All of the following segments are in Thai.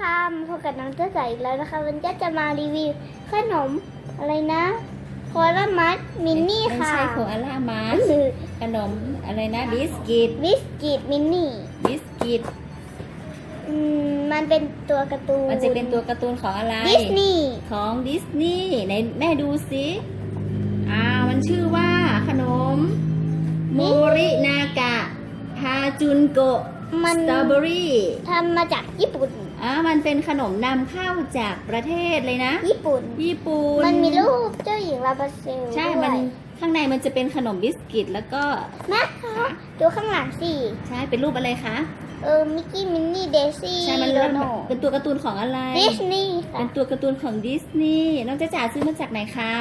ค่ะมาพบกับน้องเจ้าใสอีกแล้วนะคะ วันนี้จะมารีวิวขนมอะไรนะโคลามัสมินนี่ไม่ค่ะใช่โคอาล่ามาสขนมอะไรนะบิสกิตบิสกิตมินนี่บิสกิตอืมมันเป็นตัวการ์ตูนมันจะเป็นตัวการ์ตูนของอะไรดิสนีย์ของดิสนีย์ไหนแม่ดูสิอ่ามันชื่อว่าขนมโมรินากะฮาจุนโกะมันสตรอเบอรี่ทำมาจากญี่ปุ่น อ่ามันเป็นขนมนำเข้าจากประเทศเลยนะ ญี่ปุ่น ญี่ปุ่น มันมีรูปเจ้าหญิงลาบาเซลใช่ด้มัวนยข้างในมันจะเป็นขนมบิสกิตแล้วก็แม่คะดูข้างหลังสิใช่เป็นรูปอะไรคะเออมิกกี้มินนี่เดซี่ใช่มันโดเริ่มโนเป็นตัวการ์ตูนของอะไรดิสนีย์ค่ะเป็นตัวการ์ตูนของดิสนีย์น้องจ๊ะจ๋าซื้อมาจากไหนคะ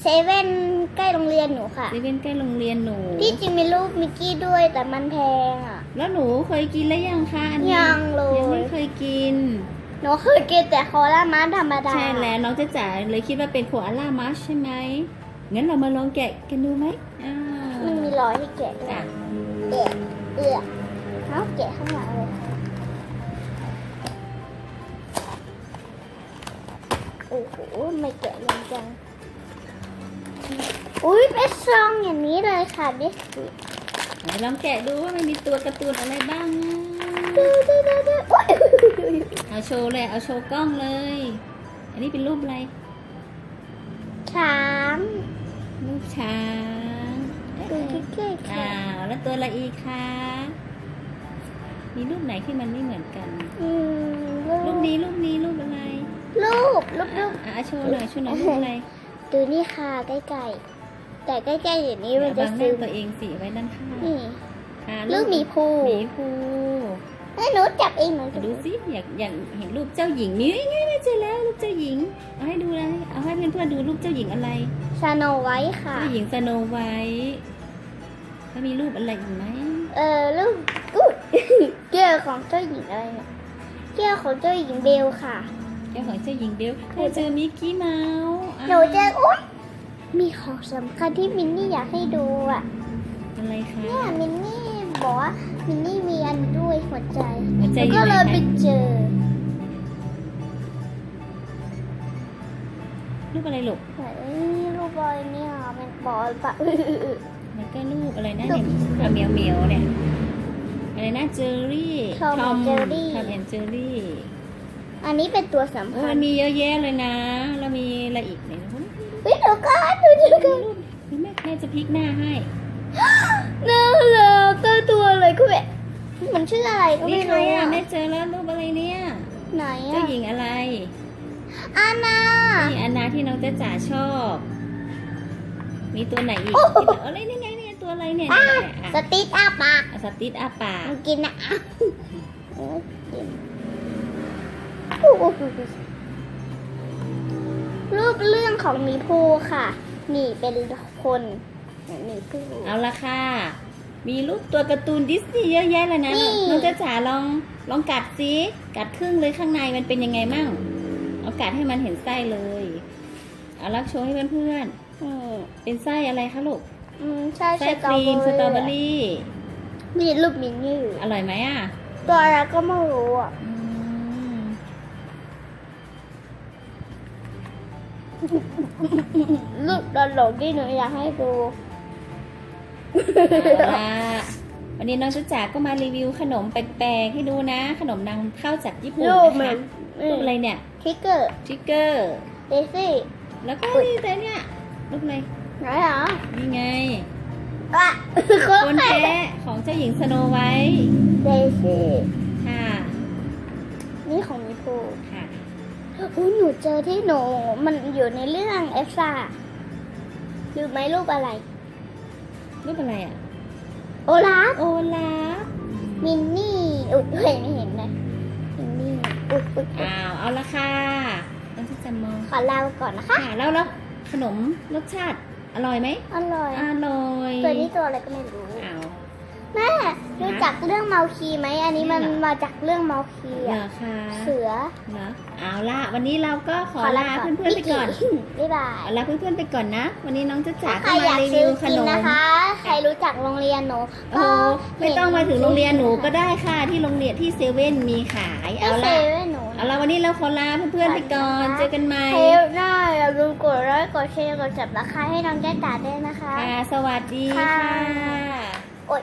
เซเว่นใกล้โรงเรียนหนูค่ะเซเว่นใกล้โรงเรียนหนูที่จริงมีรูปมิกกี้ด้วยแต่มันแพงอะ แล้วหนูเคยกินแล้วยังคะอันนี้ยังเลย ยังไม่เคยกิน หนูเคยกินแต่โคลามัสธรรมดา ใช่แล้วน้องจ๊ะจ๋าเลยคิดว่าเป็นโคอาล่ามัชใช่ไหมงั้นเรามาลองแกะกันดูไหมอ่ามันมีรอยให้แกะด้วยจ้ะแกะเอือกเอาแกะข้างหลังเลยโอ้โหไม่แกะยังจังอุ้ยเป็นซองอย่างนี้เลยค่ะบิสกิต ไหนลองแกะดูว่ามันมีตัวการ์ตูนอะไรบ้างนะดูดูดูดูโอ้ยเอาโชว์เลยเอาโชว์กล้องเลย อันนี้เป็นรูปอะไร ช้างรูปช้างดูเก๋ๆอ่าค่ะแล้วตัวอะไรอีกคะมีรูปไหนที่มันไม่เหมือนกันอืมรูปนี้รูปนี้รูปอะไรรูปรูปรูปอ่าโชว์หน่อยโชว์หน่อยรูปอะไรดูนี่ค่ะใกล้ๆ แต่ใกล้ๆอย่างนี้มันจะบังหซึน้ามตัวเองสิไว้ด้านข้างนี่ค่ะรูปหมีภูหมีภูให้หนูจับเองหนูจะดูสิอยากอยากเห็นรูปเจ้าหญิงมีไงไม่เจอแล้วรูปเจ้าหญิงเอาให้ดูเลยเอาให้เพื่อนๆดูรูปเจ้าหญิงอะไรชาโนไว้ค่ะเจ้าหญิงสโนไวท์แล้วมีรูปอะไรอีกไหมเออรูปกูดแก้วของเจ้าหญิงอะไรเนี่ยแก้วของเจ้าหญิงเบลค่ะเจ้าของเจ้าหญิงเบลใครเจอมิกกี้เมาส์อะหนูเจออุ๊ย มีของสำคัญที่มินนี่อยากให้ดูอะ อะไรคะเนี่ยมินนี่บอกว่ามินนี่มีอันด้วยหัวใจหัวใจแล้วอยู่ก็ไหนเลยไปคะเจอ รูปอะไรลูกไหนรูปบอยเนี่ยเป็นบอลปะแล้วก็รูปอะไรนะเนี่ยเอาเหมียวเหมียวๆเนี่ยอะไรนะเจอรี่ Tom and Jerry ทอมแอนเจอรี่อันนี้เป็นตัวสำโอ้คัมัญนมีเยอะแยะเลยนะ แล้วมีอะไรอีกเนี่ย เฮ้ยเดี๋ยวก่อนดูดูก่อนรูปแม่แม่จะพลิกหน้าให้น่ารักตัวตัวเลยคุณแม่มันชื่ออะไรก็นี่ไม่ใครรู้อะอะแม่เจอแล้วรูปอะไรเนี่ยไหนเจ้าอะหญิงอะไรอานานี่อันนาที่น้องจ๊ะจ๋าชอบ มีตัวไหนอีกโอ้โห ที่อะไรนี่ไงเนี่ยตัวอะไรเนี่ยอะเนี่ยอะสติ๊กอาปากอะสติ๊ดอาปากมันกินนะอะเออกินโอ้โห รูปเรื่องของหมีภูค่ะนี่เป็นคนหมีภูเอาละค่ะ มีรูปตัวการ์ตูนดิสนีย์เยอะแยะเลยนะนี่น้องจ๊ะจ๋าลองลองกัดสิกัดครึ่งเลยข้างในมันเป็นยังไงมั่งเอากัดให้มันเห็นไส้เลยเอาลักโชว์ให้เพื่อนอืมๆเป็นไส้อะไรคะลูกอืมใช่ไส้ครีมสตรอเบอรี่มีรูปมินนี่อยู่อร่อยไหมอะ ตัวอะไรก็ไม่รู้อะ รูปตลกที่หนูอยากให้ดูเอาละวันนี้น้องจ๊ะจ๋าก็มารีวิวขนมแปลกๆให้ดูนะ ขนมนำเข้าจากญี่ปุ่นรูปนะเหมืคะอนรูปอะไรเนี่ยทิกเกอร์ทริกเกอร์ เดซี่แล้วก็นี่แต่เนี่ยรูปอะไรไหนเหรอนี่ไงอะคนแท้ของเจ้าหญิงสโนไวท์เดซี่ อุ้ยหนูเจอที่หนูมันอยู่ในเรื่องเอฟซ่าดูไหมรูปอะไร รูปอะไรอะ โอลาฟโอลาฟมินนี่อุ้ยเฮ้ยไม่เห็นนะมินนี่อุ้ยอุ้ยอุ๊ยอ้าวเอาละค่ะต้องที่จะมองขอลาไปก่อนนะคะค่ะแล้วแล้วขนมรสชาติอร่อยไหมอร่อย อร่อย ตัวนี้ตัวอะไรก็ไม่รู้อ้าว แม่รู้จักเรื่องเมาคีไหมอันนี้มันเหรอมาจากเรื่องเมาคีเหรอะอคะเสือเหรอเอาล่ะ วันนี้เราก็ขอลาเพื่อนๆไปก่อนบ๊ายบายเอาลาเพื่อนๆไปก่อนนะ วันนี้น้องจะจ๋าถ้าใครก็อมายากรีซื้วิอวขกินนมนะคะ ใครรู้จักโรงเรียนหนูโอ้โหไม่ต้องมาถึงโรงเรียนหนูก็ได้ค่ะที่โรงเรียนที่เซเว่นมีขายเอาเอาเซล่ะเว่นหนูเราขอลาเพื่อนๆไปก่อนเจอกันใหม่เทปหน้าอย่าลืมกดไลค์กดแชร์กดจับราคาให้น้องแก้ตาด้วยนะคะ ค่ะสวัสดีค่ะค่ะโอ๊ย